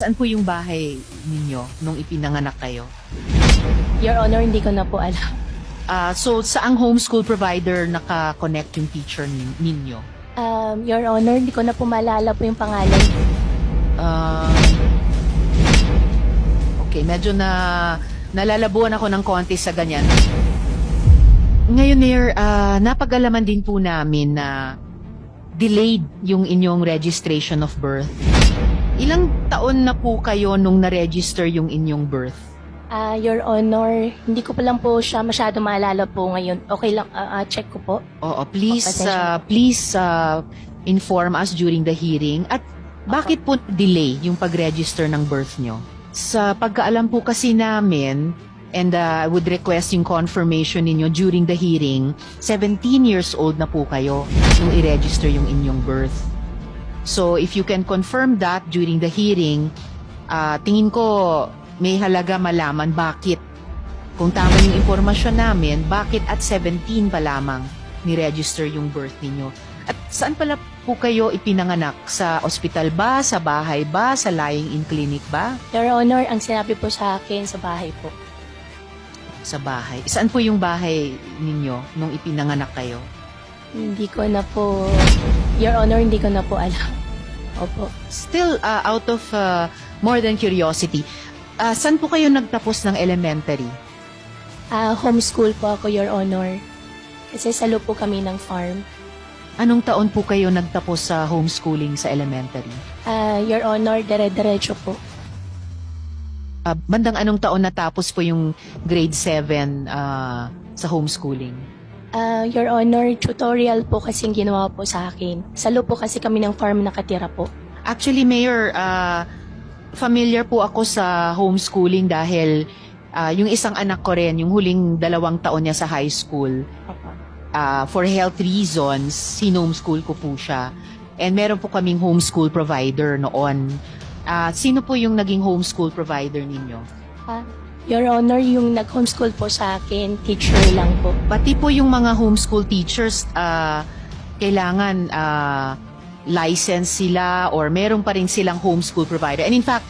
Saan po yung bahay ninyo nung ipinanganak kayo? Your Honor, hindi ko na po alam. Ah, so, saang homeschool provider naka-connect yung teacher nin- ninyo? Um, Your Honor, hindi ko na po maalala po yung pangalan. Ah, okay, medyo na nalalabuan ako ng konti sa ganyan. Ngayon, Mayor, ah, napag-alaman din po namin na delayed yung inyong registration of birth. Ilang taon na po kayo nung na-register yung inyong birth? Ah, Your Honor, hindi ko pa lang po siya masyado maalala po ngayon. Okay lang, ah, ah, check ko po. Oo, please, uh, Pasensya. please uh, inform us during the hearing. At bakit po delay yung pag-register ng birth nyo? Sa pagkaalam po kasi namin, and uh, I would request yung confirmation ninyo during the hearing, 17 years old na po kayo nung i-register yung inyong birth. So, if you can confirm that during the hearing, uh, tingin ko may halaga malaman bakit kung tama yung impormasyon namin, bakit at 17 pa lamang ni-register yung birth ninyo? At saan pala po kayo ipinanganak? Sa ospital ba? Sa bahay ba? Sa lying-in clinic ba? Your Honor, ang sinabi po sa akin sa bahay po. Sa bahay. Saan po yung bahay ninyo nung ipinanganak kayo? Hindi ko na po, Your Honor, hindi ko na po alam. Opo. Still, uh, out of uh, more than curiosity, uh, saan po kayo nagtapos ng elementary? Ah, homeschool po ako, Your Honor. Kasi salo po kami ng farm. Anong taon po kayo nagtapos sa homeschooling sa elementary? Ah, Your Honor, dire-diretso po. Uh, bandang anong taon natapos po yung grade 7 uh, sa homeschooling? Ah, Your Honor, tutorial po kasing ginawa po sa akin. Salo po kasi kami ng farm nakatira po. Actually, Mayor, uh, familiar po ako sa homeschooling dahil uh, yung isang anak ko rin, yung huling dalawang taon niya sa high school, uh, for health reasons, sinomeschool ko po siya. And meron po kaming homeschool provider noon. Uh, sino po yung naging homeschool provider ninyo? Ah, Your Honor, yung nag-homeschool po sa akin, teacher lang po. Pati po yung mga homeschool teachers, uh, kailangan uh, license sila or meron pa rin silang homeschool provider. And in fact,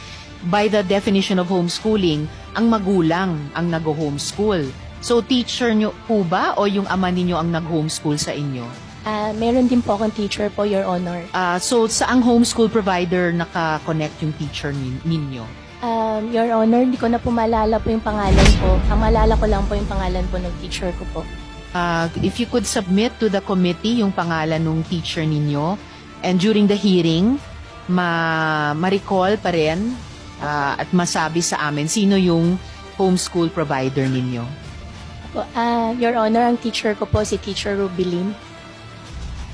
by the definition of homeschooling, ang magulang ang nag-homeschool. So teacher nyo po ba o yung ama ninyo ang nag-homeschool sa inyo? Ah, meron din po akong teacher po, Your Honor. Uh, so saang homeschool provider naka-connect yung teacher nin- ninyo? Um, Your Honor, hindi ko na po maalala po yung pangalan po. Ang maalala ko lang po yung pangalan po ng teacher ko po. Uh, if you could submit to the committee yung pangalan ng teacher ninyo and during the hearing, ma ma-recall pa rin uh, at masabi sa amin sino yung homeschool provider ninyo. Opo, Ah, Your Honor, ang teacher ko po si Teacher Rubilin.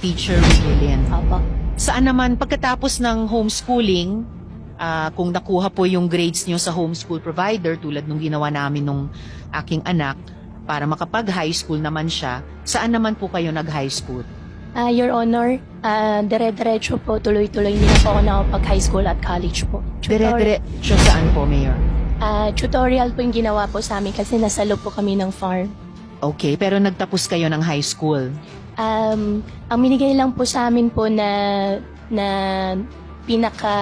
Teacher Rubilin. Opo. Saan naman pagkatapos ng homeschooling, ah, kung nakuha po yung grades nyo sa homeschool provider tulad nung ginawa namin nung aking anak, para makapag high school naman siya, saan naman po kayo nag-high school? Ah, Your Honor, ah, dire-diretso po, tuloy-tuloy na po ako nakapag-high school at college po. Tutor- Dire-diretso saan po, Mayor? Ah, tutorial po yung ginawa po sa amin kasi nasa loob po kami ng farm. Okay, pero nagtapos kayo ng high school. Um, ang minigay lang po sa amin po na na pinaka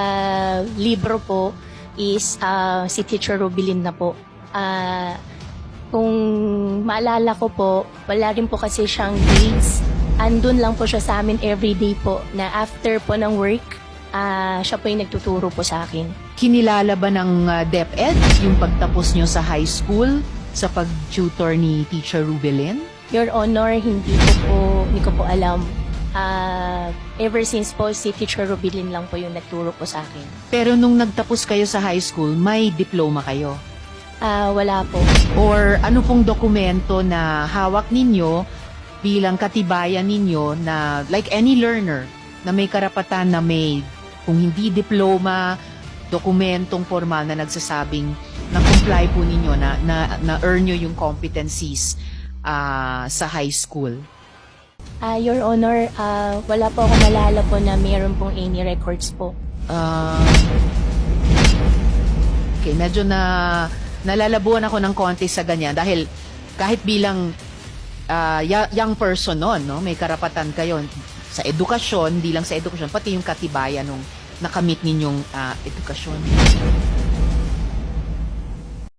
libro po is ah, si Teacher Rubilin na po. Ah, kung maalala ko po, wala rin po kasi siyang grades. Andun lang po siya sa amin everyday po na after po ng work, ah, siya po yung nagtuturo po sa akin. Kinilala ba ng uh, DepEd yung pagtapos nyo sa high school sa pag-tutor ni Teacher Rubelin? Your Honor, hindi ko po, hindi ko po alam. Ah, ever since po, si Teacher Rubilin lang po yung nagturo po sa akin. Pero nung nagtapos kayo sa high school, may diploma kayo? Ah, wala po. Or ano pong dokumento na hawak ninyo bilang katibayan ninyo na like any learner na may karapatan na may kung hindi diploma, dokumentong formal na nagsasabing na comply po ninyo na na, na earn nyo yung competencies ah, sa high school. Ah, Your Honor, ah, wala po ako malala po na mayroon pong any records po. Ah, okay, medyo na nalalabuan ako ng konti sa ganyan dahil kahit bilang ya- young person noon, no, may karapatan kayo sa edukasyon, hindi lang sa edukasyon, pati yung katibayan ng nakamit ninyong ah, edukasyon?